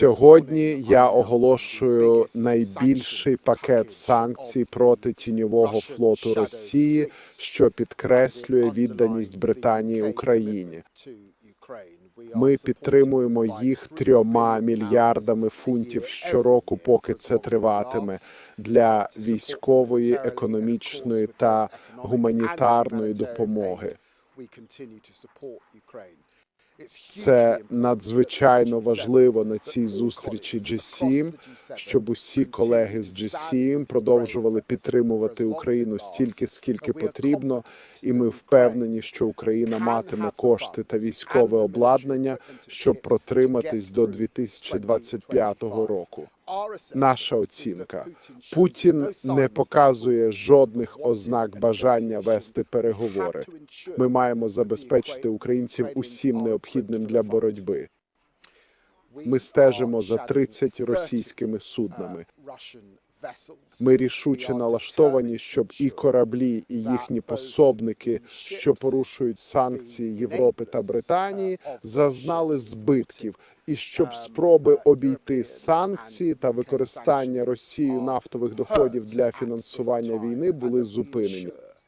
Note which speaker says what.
Speaker 1: Сьогодні я оголошую найбільший пакет санкцій проти тіньового флоту Росії, що підкреслює відданість Британії Україні. Ми підтримуємо їх трьома мільярдами фунтів щороку, поки це триватиме для військової, економічної та гуманітарної допомоги. Це надзвичайно важливо на цій зустрічі G7, щоб усі колеги з G7 продовжували підтримувати Україну стільки, скільки потрібно, і ми впевнені, що Україна матиме кошти та військове обладнання, щоб протриматись до 2025 року. Наша оцінка Путін не показує жодних ознак бажання вести переговори. Ми маємо забезпечити українців усім необхідним для боротьби. Ми стежимо за 30 російськими суднами. Ми рішуче налаштовані, щоб і кораблі, і їхні пособники, що порушують санкції Європи та Британії, зазнали збитків, і щоб спроби обійти санкції та використання Росією нафтових доходів для фінансування війни були зупинені.